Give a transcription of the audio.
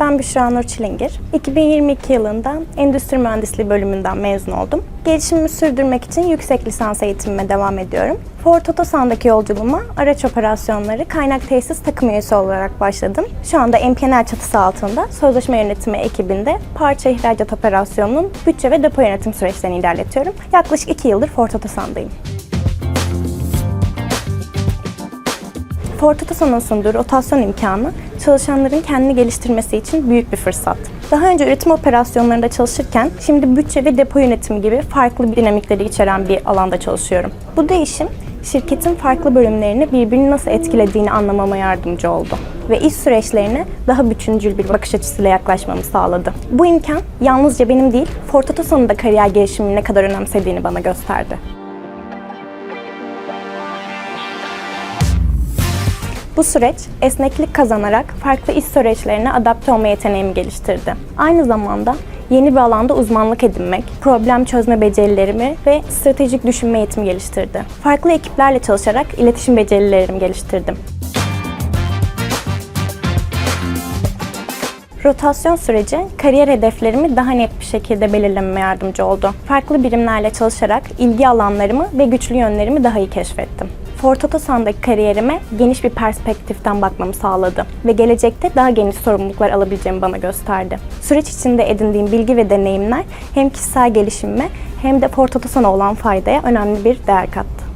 Ben Büşra Nur Çilingir. 2022 yılında Endüstri Mühendisliği bölümünden mezun oldum. Gelişimimi sürdürmek için yüksek lisans eğitimime devam ediyorum. Ford Otosan'daki yolculuğuma araç operasyonları kaynak tesis takım üyesi olarak başladım. Şu anda MPNL çatısı altında sözleşme yönetimi ekibinde parça ihracat operasyonunun bütçe ve depo yönetim süreçlerini ilerletiyorum. Yaklaşık 2 yıldır Ford Otosan'dayım. Ford Otosan'ın sunduğu rotasyon imkanı çalışanların kendini geliştirmesi için büyük bir fırsat. Daha önce üretim operasyonlarında çalışırken şimdi bütçe ve depo yönetimi gibi farklı dinamikleri içeren bir alanda çalışıyorum. Bu değişim şirketin farklı bölümlerini birbirini nasıl etkilediğini anlamama yardımcı oldu ve iş süreçlerine daha bütüncül bir bakış açısıyla yaklaşmamı sağladı. Bu imkan yalnızca benim değil, Ford Otosan'ın da kariyer gelişimini ne kadar önemsediğini bana gösterdi. Bu süreç esneklik kazanarak farklı iş süreçlerine adapte olma yeteneğimi geliştirdi. Aynı zamanda yeni bir alanda uzmanlık edinmek, problem çözme becerilerimi ve stratejik düşünme yetimi geliştirdi. Farklı ekiplerle çalışarak iletişim becerilerimi geliştirdim. Rotasyon süreci kariyer hedeflerimi daha net bir şekilde belirlememe yardımcı oldu. Farklı birimlerle çalışarak ilgi alanlarımı ve güçlü yönlerimi daha iyi keşfettim. Ford Otosan'daki kariyerime geniş bir perspektiften bakmamı sağladı ve gelecekte daha geniş sorumluluklar alabileceğimi bana gösterdi. Süreç içinde edindiğim bilgi ve deneyimler hem kişisel gelişimime hem de Ford Otosan'a olan faydaya önemli bir değer kattı.